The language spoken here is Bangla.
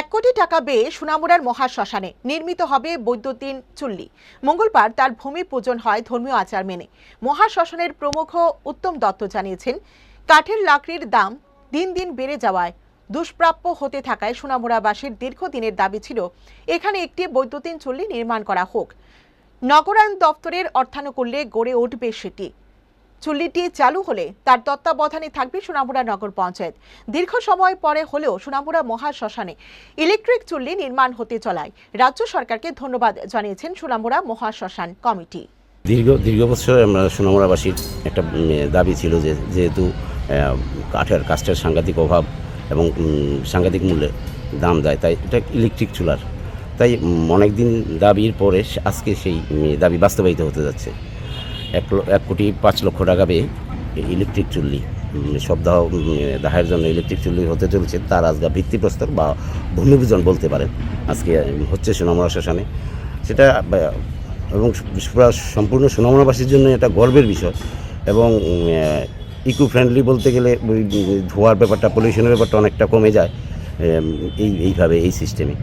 এক কোটি টাকা ব্যয়ে সোনামুড়ার মহাশ্মশানে নির্মিত হবে বৈদ্যুতিন চুল্লি। মঙ্গলবার তার ভূমি পূজন হয় ধর্মীয় আচার মেনে। মহাশ্মশানের প্রমুখ উত্তম দত্ত জানিয়েছেন, কাঠের লাকড়ির দাম দিন দিন বেড়ে যাওয়ায় দুষ্প্রাপ্য হতে থাকায় সোনামুড়াবাসীর দীর্ঘদিনের দাবি ছিল, এখানে একটি বৈদ্যুতিন চুল্লি নির্মাণ করা হোক। নগরায়ণ দপ্তরের অর্থানুকূল্যে গড়ে উঠবে সেটি। চুল্লিটি চালু হলে তার তত্ত্বাবধানে থাকবে সোনামুড়া নগর পঞ্চায়েত। দীর্ঘ সময় পরে হলেও সোনামুড়া মহাশ্মশানে ইলেকট্রিক চুল্লি নির্মাণ হতে চলায়। রাজ্য সরকারকে ধন্যবাদ জানিয়েছেন সোনামুড়া মহাশ্মশান কমিটি। দীর্ঘ দীর্ঘ বছর আমরা সোনামুড়াবাসীর একটা দাবি ছিল যে যেহেতু কাঠের, কাস্টের সাংঘাতিক অভাব এবং সাংঘাতিক মূল্যে দাম দেয়, তাই এটা ইলেকট্রিক চুলার। তাই অনেক দিন দাবির পরে আজকে সেই দাবি বাস্তবায়িত হতে যাচ্ছে। এক এক কোটি পাঁচ লক্ষ টাকা পেয়ে ইলেকট্রিক চুল্লি সপ্তাহ দাহের জন্য ইলেকট্রিক চুল্লি হতে চলেছে, তার আজকে ভিত্তিপ্রস্তর বা ভূমিপূজন বলতে পারেন। আজকে হচ্ছে সোনামুড়া শ্মশানে। সেটা এবং পুরা সম্পূর্ণ সোনামুড়াবাসীর জন্য এটা গর্বের বিষয়। এবং ইকো ফ্রেন্ডলি বলতে গেলে ধোয়ার ব্যাপারটা পলিউশনের ব্যাপারটা অনেকটা কমে যায় এই, এইভাবে, এই সিস্টেমে